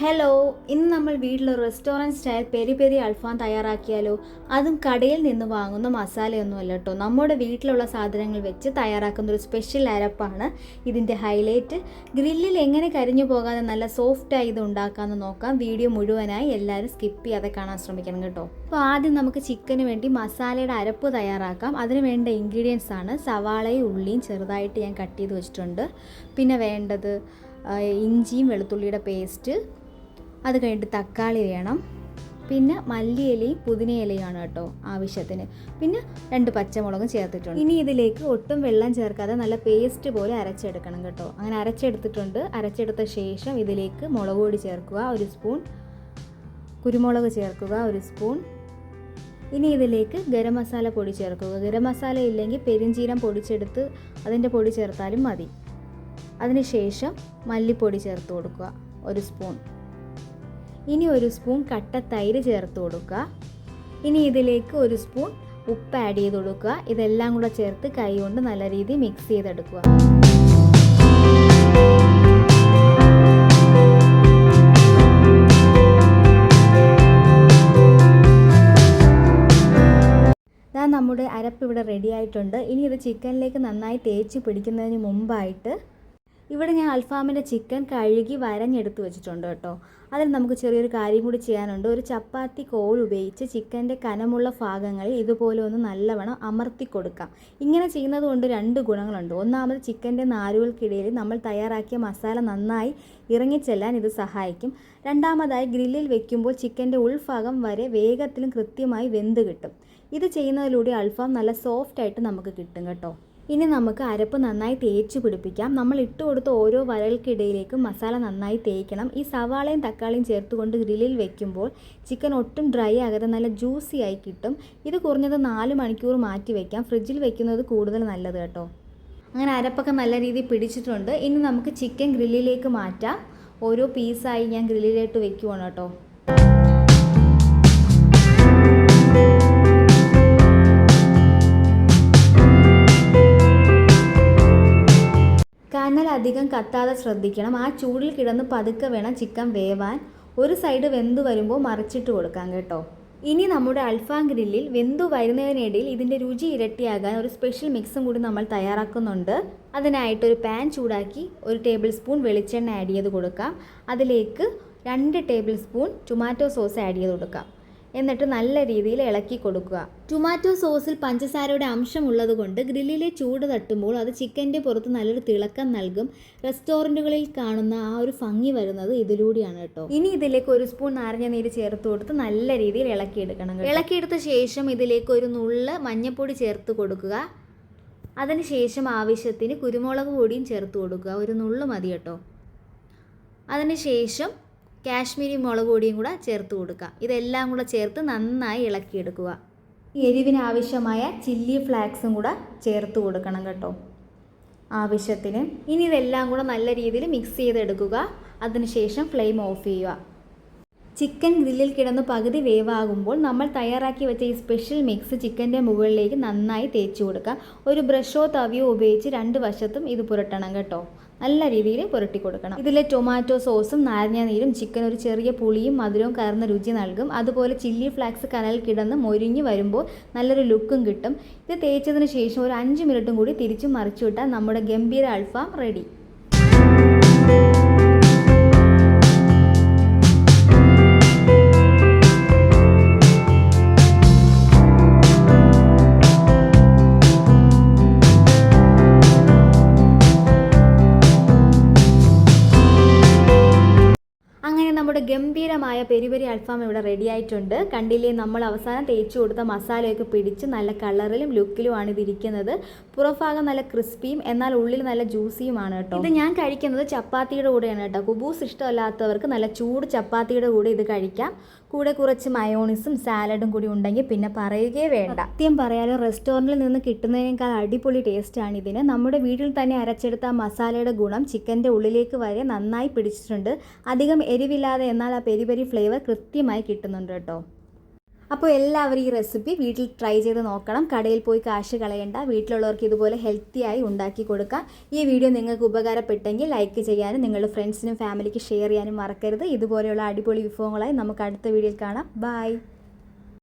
Hello ഇന്ന് നമ്മൾ വീട്ടിൽ റെസ്റ്റോറന്റ് സ്റ്റൈൽ പെരി പെരി അൽഫാം തയ്യാറാക്കിയാലോ? അതും കടയിൽ നിന്ന് വാങ്ങുന്ന മസാലയൊന്നും അല്ല കേട്ടോ നമ്മുടെ വീട്ടിലുള്ള സാധനങ്ങൾ വെച്ച് തയ്യാറാക്കുന്ന ഒരു സ്പെഷ്യൽ അരപ്പാണ് ഇതിന്റെ ഹൈലൈറ്റ് ഗ്രില്ലിൽ എങ്ങനെ കരിഞ്ഞു പോകാതെ നല്ല സോഫ്റ്റായി ഇത് ഉണ്ടാക്കാമെന്ന് നോക്കാം. വീഡിയോ മുഴുവനായി എല്ലാവരും സ്കിപ്പ് ചെയ്യാതെ കാണാൻ ശ്രമിക്കണം കേട്ടോ. അപ്പോൾ ആദ്യം നമുക്ക് ചിക്കന് വേണ്ടി മസാലയുടെ അരപ്പ് തയ്യാറാക്കാം. അതിന് വേണ്ട ഇൻഗ്രീഡിയൻസ് ആണ് സവാളയും ഉള്ളിയും ചെറുതായിട്ട് ഞാൻ കട്ട് ചെയ്ത് വെച്ചിട്ടുണ്ട്. പിന്നെ വേണ്ടത് ഇഞ്ചിയും വെളുത്തുള്ളിയുടെ പേസ്റ്റ് അത് കഴിഞ്ഞിട്ട് തക്കാളി വേണം. പിന്നെ മല്ലിയിലയും പുതിനയിലയാണ് കേട്ടോ ആവശ്യത്തിന്. പിന്നെ രണ്ട് പച്ചമുളകും ചേർത്തിട്ടുണ്ട്. ഇനി ഇതിലേക്ക് ഒട്ടും വെള്ളം ചേർക്കാതെ നല്ല പേസ്റ്റ് പോലെ അരച്ചെടുക്കണം കേട്ടോ. അങ്ങനെ അരച്ചെടുത്തിട്ടുണ്ട്. അരച്ചെടുത്ത ശേഷം ഇതിലേക്ക് മുളക് പൊടി ചേർക്കുക ഒരു സ്പൂൺ. കുരുമുളക് ചേർക്കുക ഒരു സ്പൂൺ. ഇനി ഇതിലേക്ക് ഗരം മസാല പൊടി ചേർക്കുക. ഗരം മസാല ഇല്ലെങ്കിൽ പെരിഞ്ചീരം പൊടിച്ചെടുത്ത് അതിന്റെ പൊടി ചേർത്താലും മതി. അതിനുശേഷം മല്ലിപ്പൊടി ചേർത്ത് കൊടുക്കുക ഒരു സ്പൂൺ. ഇനി ഒരു സ്പൂൺ കട്ട തൈര് ചേർത്ത് കൊടുക്കുക. ഇനി ഇതിലേക്ക് ഒരു സ്പൂൺ ഉപ്പ് ആഡ് ചെയ്ത് കൊടുക്കുക. ഇതെല്ലാം കൂടെ ചേർത്ത് കൈ കൊണ്ട് നല്ല രീതിയിൽ മിക്സ് ചെയ്തെടുക്കുക. നമ്മുടെ അരപ്പ് ഇവിടെ റെഡി ആയിട്ടുണ്ട്. ഇനി ഇത് ചിക്കനിലേക്ക് നന്നായി തേച്ച് പിടിക്കുന്നതിന് മുമ്പായിട്ട് ഇവിടെ ഞാൻ അൽഫാമിന്റെ ചിക്കൻ കഴുകി വരഞ്ഞെടുത്ത് വെച്ചിട്ടുണ്ട് കേട്ടോ. അതിൽ നമുക്ക് ചെറിയൊരു കാര്യം കൂടി ചെയ്യാനുണ്ട്. ഒരു ചപ്പാത്തി കോൾ ഉപയോഗിച്ച് ചിക്കന്റെ കനമുള്ള ഭാഗങ്ങളിൽ ഇതുപോലെ ഒന്ന് നല്ലവണ്ണം അമർത്തി കൊടുക്കാം. ഇങ്ങനെ ചെയ്യുന്നത് കൊണ്ട് രണ്ട് ഗുണങ്ങളുണ്ട്. ഒന്നാമത് ചിക്കന്റെ നാരുകൾക്കിടയിൽ നമ്മൾ തയ്യാറാക്കിയ മസാല നന്നായി ഇറങ്ങിച്ചെല്ലാൻ ഇത് സഹായിക്കും. രണ്ടാമതായി ഗ്രില്ലിൽ വെക്കുമ്പോൾ ചിക്കന്റെ ഉൾഭാഗം വരെ വേഗത്തിലും കൃത്യമായി വെന്ത് കിട്ടും. ഇത് ചെയ്യുന്നതിലൂടെ അൽഫാം നല്ല സോഫ്റ്റായിട്ട് നമുക്ക് കിട്ടും കേട്ടോ. ഇനി നമുക്ക് അരപ്പ് നന്നായി തേച്ച് പിടിപ്പിക്കാം. നമ്മൾ ഇട്ട് കൊടുത്ത ഓരോ വരകൾക്കിടയിലേക്കും മസാല നന്നായി തേക്കണം. ഈ സവാളയും തക്കാളിയും ചേർത്തുകൊണ്ട് ഗ്രില്ലിൽ വെക്കുമ്പോൾ ചിക്കൻ ഒട്ടും ഡ്രൈ ആകാതെ നല്ല ജ്യൂസി ആയി കിട്ടും. ഇത് കുറഞ്ഞത് നാല് മണിക്കൂർ മാറ്റി വയ്ക്കാം ഫ്രിഡ്ജിൽ വെക്കുന്നത് കൂടുതൽ നല്ലത് കേട്ടോ. അങ്ങനെ അരപ്പൊക്കെ നല്ല രീതിയിൽ പിടിച്ചിട്ടുണ്ട്. ഇനി നമുക്ക് ചിക്കൻ ഗ്രില്ലിലേക്ക് മാറ്റാം. ഓരോ പീസായി ഞാൻ ഗ്രില്ലിലേക്ക് വെക്കുവാണ് കേട്ടോ. അധികം കത്താതെ ശ്രദ്ധിക്കണം. ആ ചൂടിൽ കിടന്ന് പതുക്കെ വേണം ചിക്കൻ വേവാൻ. ഒരു സൈഡ് വെന്ത് വരുമ്പോൾ മറിച്ചിട്ട് കൊടുക്കാം കേട്ടോ. ഇനി നമ്മുടെ അൽഫാം ഗ്രില്ലിൽ വെന്തു വരുന്നതിനിടയിൽ ഇതിന്റെ രുചി ഇരട്ടിയാകാൻ ഒരു സ്പെഷ്യൽ മിക്സും കൂടി നമ്മൾ തയ്യാറാക്കുന്നുണ്ട്. അതിനായിട്ട് ഒരു പാൻ ചൂടാക്കി ഒരു ടേബിൾ സ്പൂൺ വെളിച്ചെണ്ണ ആഡ് ചെയ്ത് കൊടുക്കാം. അതിലേക്ക് രണ്ട് tablespoon tomato sauce add ചെയ്ത് കൊടുക്കാം. എന്നിട്ട് നല്ല രീതിയിൽ ഇളക്കി കൊടുക്കുക. ടൊമാറ്റോ സോസിൽ പഞ്ചസാരയുടെ അംശം ഉള്ളതുകൊണ്ട് ഗ്രില്ലിലെ ചൂട് തട്ടുമ്പോൾ അത് ചിക്കന്റെ പുറത്ത് നല്ലൊരു തിളക്കം നൽകും. റെസ്റ്റോറന്റുകളിൽ കാണുന്ന ആ ഒരു ഭംഗി വരുന്നത് ഇതിലൂടെയാണ് കേട്ടോ. ഇനി ഇതിലേക്ക് ഒരു സ്പൂൺ നാരങ്ങ നീര് ചേർത്ത് കൊടുത്ത് നല്ല രീതിയിൽ ഇളക്കിയെടുക്കണം. ഇളക്കിയെടുത്ത ശേഷം ഇതിലേക്ക് ഒരു നുള്ള് മഞ്ഞൾപ്പൊടി ചേർത്ത് കൊടുക്കുക. അതിനുശേഷം ആവശ്യത്തിന് കുരുമുളക് പൊടിയും ചേർത്ത് കൊടുക്കുക. ഒരു നുള്ള് മതി കേട്ടോ. അതിനുശേഷം കാശ്മീരി മുളക് പൊടിയും കൂടെ ചേർത്ത് കൊടുക്കുക. ഇതെല്ലാം കൂടെ ചേർത്ത് നന്നായി ഇളക്കിയെടുക്കുക. എരിവിന് ആവശ്യമായ ചില്ലി ഫ്ലാക്സും കൂടെ ചേർത്ത് കൊടുക്കണം കേട്ടോ. ആവശ്യത്തിന് ഇനി ഇതെല്ലാം കൂടെ നല്ല രീതിയിൽ മിക്സ് ചെയ്തെടുക്കുക. അതിനുശേഷം ഫ്ലെയിം ഓഫ് ചെയ്യുക. ചിക്കൻ ഗ്രില്ലിൽ കിടന്ന് പകുതി വേവാകുമ്പോൾ നമ്മൾ തയ്യാറാക്കി വെച്ച ഈ സ്പെഷ്യൽ മിക്സ് ചിക്കന്റെ മുകളിലേക്ക് നന്നായി തേച്ച് കൊടുക്കുക. ഒരു ബ്രഷോ തവിയോ ഉപയോഗിച്ച് രണ്ട് വശത്തും ഇത് പുരട്ടണം കേട്ടോ. നല്ല രീതിയിൽ പുരട്ടി കൊടുക്കണം. ഇതിലെ ടൊമാറ്റോ സോസും നാരങ്ങ നീരും ചിക്കൻ ഒരു ചെറിയ പുളിയും മധുരവും കയർന്ന രുചി നൽകും. അതുപോലെ ചില്ലി ഫ്ലാക്സ് കനൽ കിടന്ന് മൊരിഞ്ഞ് വരുമ്പോൾ നല്ലൊരു ലുക്കും കിട്ടും. ഇത് തേച്ചതിന് ശേഷം ഒരു അഞ്ച് മിനിറ്റും കൂടി തിരിച്ചും മറിച്ചു വിട്ടാൽ നമ്മുടെ ഗംഭീര അൽഫാം റെഡി ഗംഭീരമായ പെരി പെരി അൽഫാം ഇവിടെ റെഡി ആയിട്ടുണ്ട്. കണ്ടില്ലേ നമ്മൾ അവസാനം തേച്ച് കൊടുത്ത മസാലയൊക്കെ പിടിച്ച് നല്ല കളറിലും ലുക്കിലുമാണ് ഇതിരിക്കുന്നത്. പുറഭാഗം നല്ല ക്രിസ്പിയും എന്നാൽ ഉള്ളിൽ നല്ല ജ്യൂസിയുമാണ് കേട്ടോ. ഇത് ഞാൻ കഴിക്കുന്നത് ചപ്പാത്തിയുടെ കൂടെയാണ് കേട്ടോ. കുബൂസ് ഇഷ്ടമല്ലാത്തവർക്ക് നല്ല ചൂട് ചപ്പാത്തിയുടെ കൂടെ ഇത് കഴിക്കാം. കൂടെ കുറച്ച് മയോണിസും സാലഡും കൂടി ഉണ്ടെങ്കിൽ പിന്നെ പറയുകയേ വേണ്ട. സത്യം പറയാലോ റെസ്റ്റോറന്റിൽ നിന്ന് കിട്ടുന്നതിനേക്കാൾ അടിപൊളി ടേസ്റ്റാണ് ഇതിന്. നമ്മുടെ വീട്ടിൽ തന്നെ അരച്ചെടുത്ത മസാലയുടെ ഗുണം ചിക്കന്റെ ഉള്ളിലേക്ക് വരെ നന്നായി പിടിച്ചിട്ടുണ്ട്. അധികം എരിവില്ലാതെ എന്നാൽ ആ പെരി പെരി ഫ്ലേവർ കൃത്യമായി കിട്ടുന്നുണ്ട് കേട്ടോ. അപ്പോൾ എല്ലാവരും ഈ റെസിപ്പി വീട്ടിൽ ട്രൈ ചെയ്ത് നോക്കണം. കടയിൽ പോയി കാശ് കളയണ്ട. വീട്ടിലുള്ളവർക്ക് ഇതുപോലെ ഹെൽത്തിയായി ഉണ്ടാക്കി കൊടുക്കാം. ഈ വീഡിയോ നിങ്ങൾക്ക് ഉപകാരപ്പെട്ടെങ്കിൽ ലൈക്ക് ചെയ്യാനും നിങ്ങളുടെ ഫ്രണ്ട്സിനും ഫാമിലിക്ക് ഷെയർ ചെയ്യാനും മറക്കരുത്. ഇതുപോലെയുള്ള അടിപൊളി വിഭവങ്ങളായി നമുക്ക് അടുത്ത വീഡിയോയിൽ കാണാം. ബൈ